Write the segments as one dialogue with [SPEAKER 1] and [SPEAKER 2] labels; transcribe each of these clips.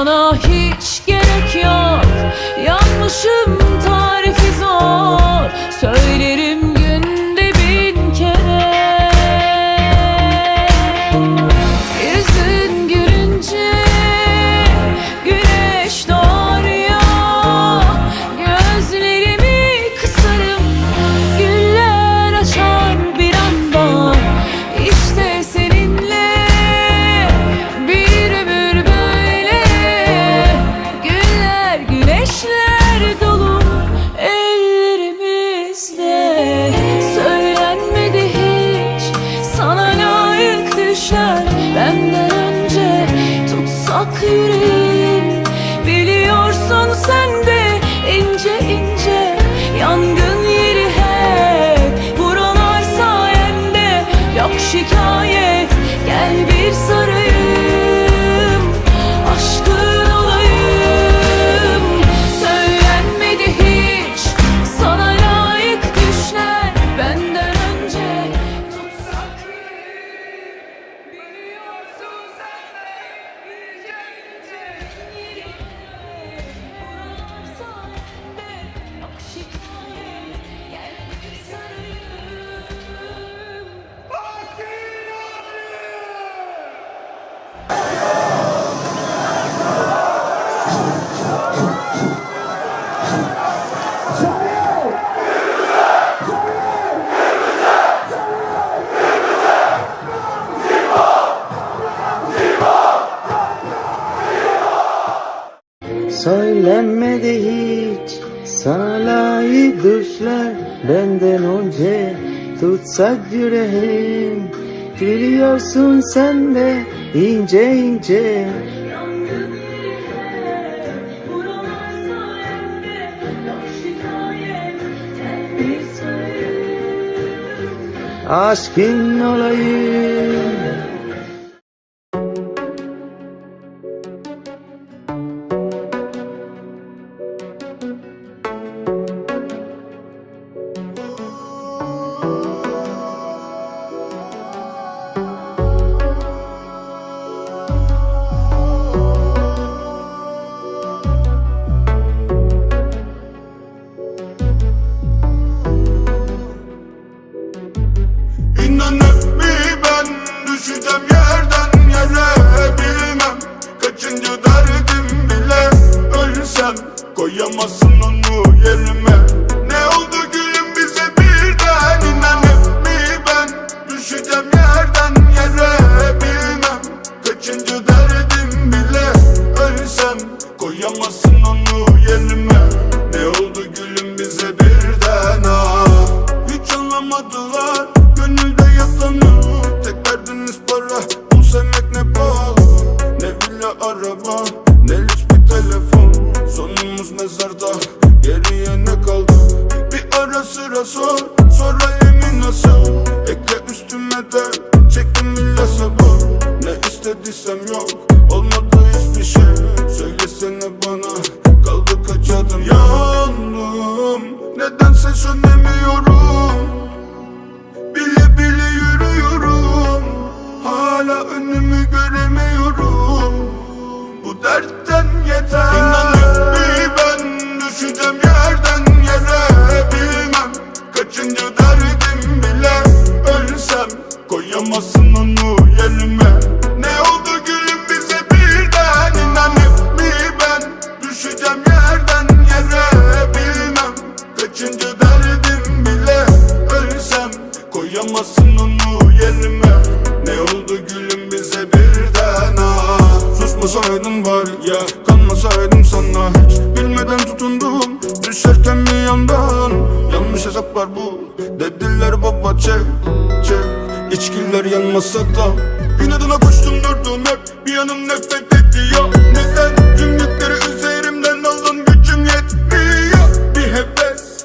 [SPEAKER 1] Sana hiç gerek yok. Yanmışım Beauty. Söylenmedi hiç. Sana layık düşler benden önce. Tutsak yüreğim. Gülüyorsun sen de ince ince. Aşkın olayım.
[SPEAKER 2] Düşeceğim yerden yere bilmem. Kaçıncı derdim bile Ölsem koyamazsın onu yerime. Sıra sor Sonra emin nasıl? Ekle üstüme de Çektim illa sabır. Ne istediysem yok Olmadı hiçbir şey. Söylesene bana Kaldı kaç adım? Yandım Nedense sönemiyorum. Bile bile yürüyorum Hala önümü göremiyorum. Bu dertten yeter hesaplar bu. Dediler baba çek çek. İçkiler yanmasa da. İnadına koştum durdum hep. Bir yanım nefret ediyor. Neden tüm yükleri üzerimden aldın? Gücüm yetmiyor. Bir heves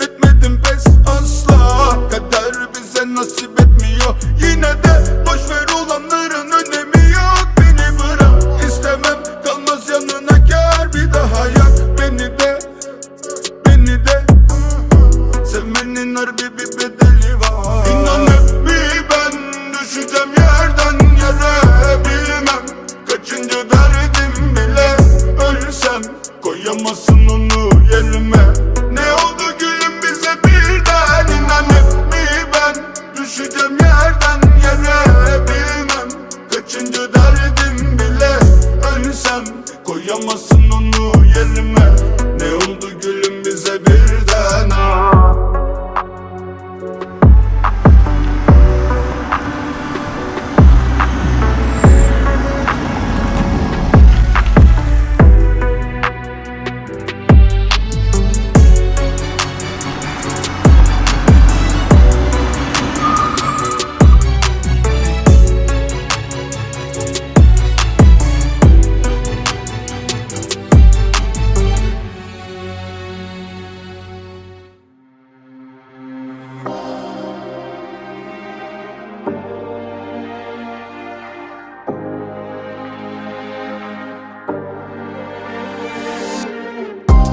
[SPEAKER 2] Etmedim pes. Asla. Kader bize nasip etmiyor. Yine de koyamazsın onu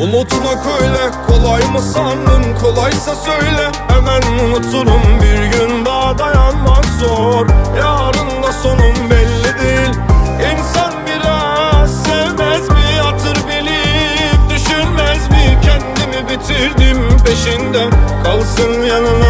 [SPEAKER 3] Unutmak öyle kolay mı sandın? Kolaysa söyle. Hemen unuturum bir gün daha dayanmak zor. Yarın da sonum belli değil. İnsan biraz sevmez mi? Hatır bilip Düşünmez mi? Kendimi bitirdim peşinde Kalsın yanına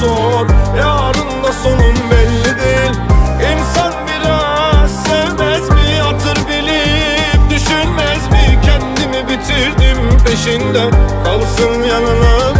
[SPEAKER 3] zor Yarın da sonum belli değil. İnsan biraz sevmez mi hatır bilip Düşünmez mi? Kendimi bitirdim peşinden Kalsın yanına